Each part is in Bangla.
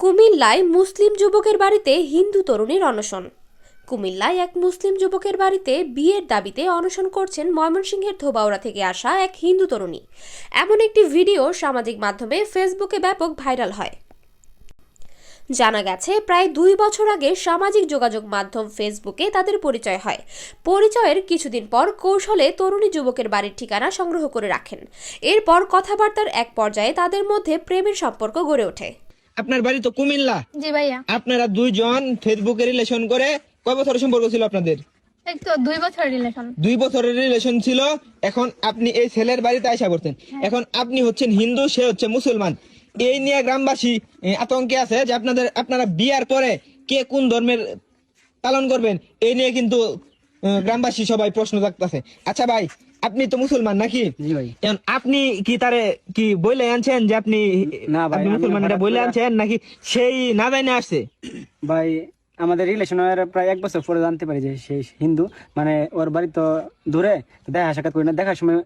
কুমিল্লায় মুসলিম যুবকের বাড়িতে হিন্দু তরুণীর অনশন। কুমিল্লায় এক মুসলিম যুবকের বাড়িতে বিয়ের দাবিতে অনশন করছেন ময়মনসিংহের ধোবাউড়া থেকে আসা এক হিন্দু তরুণী। এমন একটি ভিডিও সামাজিক মাধ্যমে ফেসবুকে ব্যাপক ভাইরাল হয়। জানা গেছে, প্রায় দুই বছর আগে সামাজিক যোগাযোগ মাধ্যম ফেসবুকে তাদের পরিচয় হয়। পরিচয়ের কিছুদিন পর কৌশলে তরুণী যুবকের বাড়ির ঠিকানা সংগ্রহ করে রাখেন। এরপর কথাবার্তার এক পর্যায়ে তাদের মধ্যে প্রেমের সম্পর্ক গড়ে ওঠে। আপনার বাড়ি তো কুমিল্লা। জি ভাইয়া। আপনারা দুইজন ফেসবুকে রিলেশন করে কয় বছরের সম্পর্ক ছিল আপনাদের? এই তো দুই বছর রিলেশন দুই বছরের রিলেশন ছিল এখন আপনি এই ছেলের বাড়িতে আসা করতেন এখন আপনি হচ্ছেন হিন্দু সে হচ্ছে মুসলমান। এই নিয়ে গ্রামবাসী এ, আতঙ্কে আছে যে আপনাদের আপনারা বিয়ার পরে কে কোন ধর্মের পালন করবেন এই নিয়ে কিন্তু আহ, গ্রামবাসী সবাই প্রশ্ন থাকতেছে আচ্ছা ভাই আপনি তো মুসলমান নাকি? আপনি কি তারে কি বইলে আনছেন যে আপনি না ভাই, মুসলমান এটা বইলে আনছেন নাকি? সেই না জানে আসছে। ভাই আমাদের রিলেশনের প্রায় এক বছর পরে জানতে পারি যে সে হিন্দু। মানে ওর বাড়ি তো দূরে দেখা সাক্ষাৎ করি না। দেখার সময়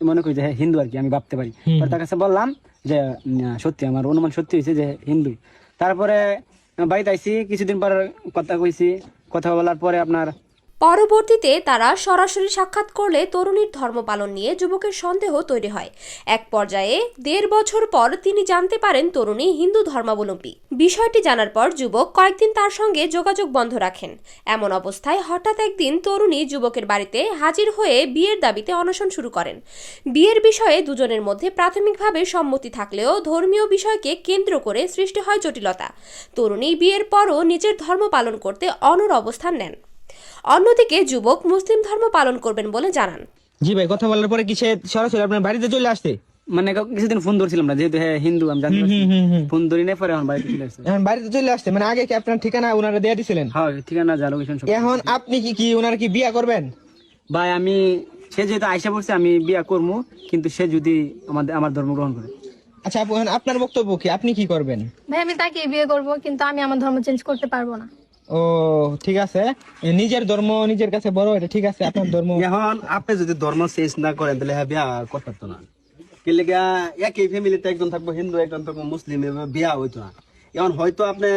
মনে করি যে হ্যাঁ, হিন্দু আর কি আমি ভাবতে পারি। তার কাছে বললাম যে সত্যি আমার অনুমান সত্যি হয়েছে যে হিন্দু। তারপরে বাড়িতে আইসি কিছুদিন পর কথা কইছি। কথা বলার পরে আপনার পরবর্তীতে তারা সরাসরি সাক্ষাৎ করলে তরুণীর ধর্ম পালন নিয়ে যুবকের সন্দেহ তৈরি হয়। এক পর্যায়ে দেড় বছর পর তিনি জানতে পারেন তরুণী হিন্দু ধর্মাবলম্বী। বিষয়টি জানার পর যুবক কয়েকদিন তার সঙ্গে যোগাযোগ বন্ধ রাখেন। এমন অবস্থায় হঠাৎ একদিন তরুণী যুবকের বাড়িতে হাজির হয়ে বিয়ের দাবিতে অনশন শুরু করেন। বিয়ের বিষয়ে দুজনের মধ্যে প্রাথমিকভাবে সম্মতি থাকলেও ধর্মীয় বিষয়কে কেন্দ্র করে সৃষ্টি হয় জটিলতা। তরুণী বিয়ের পরও নিজের ধর্ম পালন করতে অনর অবস্থান নেন। অন্যদিকে যুবক মুসলিম ধর্ম পালন করবেন বলে জানান। জি ভাই কথা বলার পরে কি সে সরাসরি আপনার বাড়িতে চলে আসছে? মানে কিছুদিন ফোন ধরছিলাম না যেহেতু হ্যাঁ হিন্দু আমি হুম। ফোন ধরি নাই পরে আমার বাড়িতে চলে আসছে। এখন বাড়িতে চলে আসছে মানে আগে কি আপনার ঠিকানা ওনারা দিয়ে দিছিলেন? হ্যাঁ ঠিকানা যা লোকেশন সব। এখন আপনি কি কি ওনারা কি বিয়া করবেন? ভাই আমি সে যেহেতু আইসা পড়ছে আমি বিয়া করব কিন্তু সে যদি আমাদের আমার ধর্ম গ্রহণ করে। আচ্ছা আপু, আপনার বক্তব্য কি? আপনি কি করবেন? ভাই আমি তাকে বিয়ে করব কিন্তু আমি আমার ধর্ম চেঞ্জ করতে পারব না। ও, ঠিক আছে। নিজের ধর্ম নিজের কাছে বড়, এটা ঠিক আছে, আপনার ধর্ম। এখন আপনি যদি ধর্ম চেঞ্জ না করেন, তাহলে হ্যাঁ বিয়া কথা তো না। কি লেগা, একই ফ্যামিলিতে একজন থাকব, হিন্দু একজন থাকব, মুসলিম বিয়া হইতো না। এখন হয়তো আপনি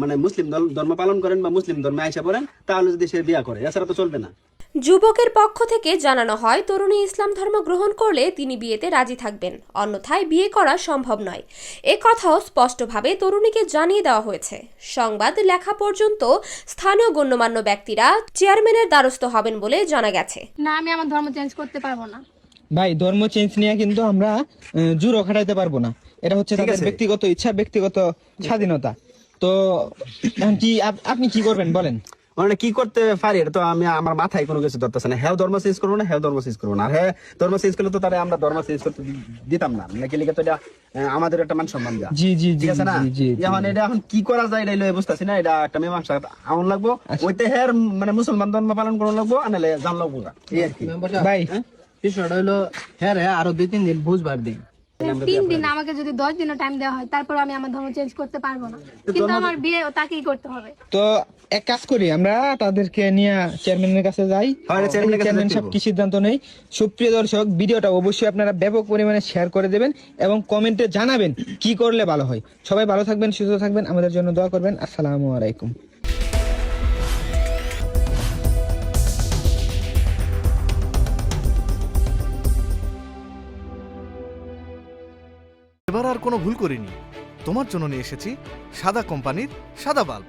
মানে মুসলিম ধর্ম পালন করেন বা মুসলিম ধর্মে আইসা পড়েন, তাহলে যদি সে বিয়া করে, এছাড়া তো চলবে না। যুবকের পক্ষ থেকে জানানো হয় তরুণী ইসলাম ধর্ম গ্রহণ করলে তিনি বিয়েতে রাজি থাকবেন। অন্যথায় বিয়ে করা সম্ভব নয়। এ কথাও স্পষ্টভাবে তরুণীকে জানিয়ে দেওয়া হয়েছে। সংবাদ লেখা পর্যন্ত স্থানীয় গণ্যমান্য ব্যক্তিরা চেয়ারম্যানের দ্বারস্থ হবেন বলে জানা গেছে। না আমি আমার ধর্ম চেঞ্জ করতে পারব না। ভাই ধর্ম চেঞ্জ নিয়ে কিন্তু আমরা জোরও খাটাইতে পারব না। এটা হচ্ছে তাদের ব্যক্তিগত ইচ্ছা ব্যক্তিগত স্বাধীনতা। তো কি আপনি কি করবেন বলেন? মানে কি করতে পারি? এটা তো আমি আমার মাথায় কোনো কিছু ধরতেছে না। হ্যাঁ ধর্ম চেঞ্জ করব না হ্যাঁ ধর্ম চেঞ্জ করব না। আর হ্যাঁ ধর্ম চেঞ্জ করলে তো তাহলে আমরা ধর্ম চেঞ্জ করতে দিতাম না। নাকি লিখে তো এটা আমাদের একটা মান সম্মান দেওয়া জি জি ঠিক আছে না। এখন এটা এখন কি করা যায় এটা লয়ে বুঝতেছি না। এটা একটা মীমাংসা। আমন লাগবো। আচ্ছা। ওইতে হ্যাঁ মানে মুসলমান ধর্ম পালন করুন লাগবো আনালে জান লাগবো না এই আর কি। ভাই বিষয়টা হলো হ্যাঁ রে আরও দুই তিন দিন বুঝবার দিন। তিন দিন আমাকে যদি দশ দিনও টাইম দেওয়া হয় তারপর আমি আমার ধর্ম চেঞ্জ করতে পারব না। কিন্তু আমার বিয়ে তাকেই করতে হবে। তো এক কাজ করি আমরা তাদেরকে নিয়ে চেয়ারম্যানের কাছে যাই। চেয়ারম্যানের চেয়ারম্যান হবে। কি সিদ্ধান্ত নেই সুপ্রিয় দর্শক ভিডিওটা অবশ্যই আপনারা ব্যাপক পরিমাণে শেয়ার করে দেবেন এবং কমেন্টে জানাবেন কি করলে ভালো হয়। সবাই ভালো থাকবেন সুস্থ থাকবেন আমাদের জন্য দোয়া করবেন। আসসালামু আলাইকুম। এবার আর কোনো ভুল করিনি। তোমার জন্য নিয়ে এসেছি সাদা কোম্পানির সাদা বাল্ব।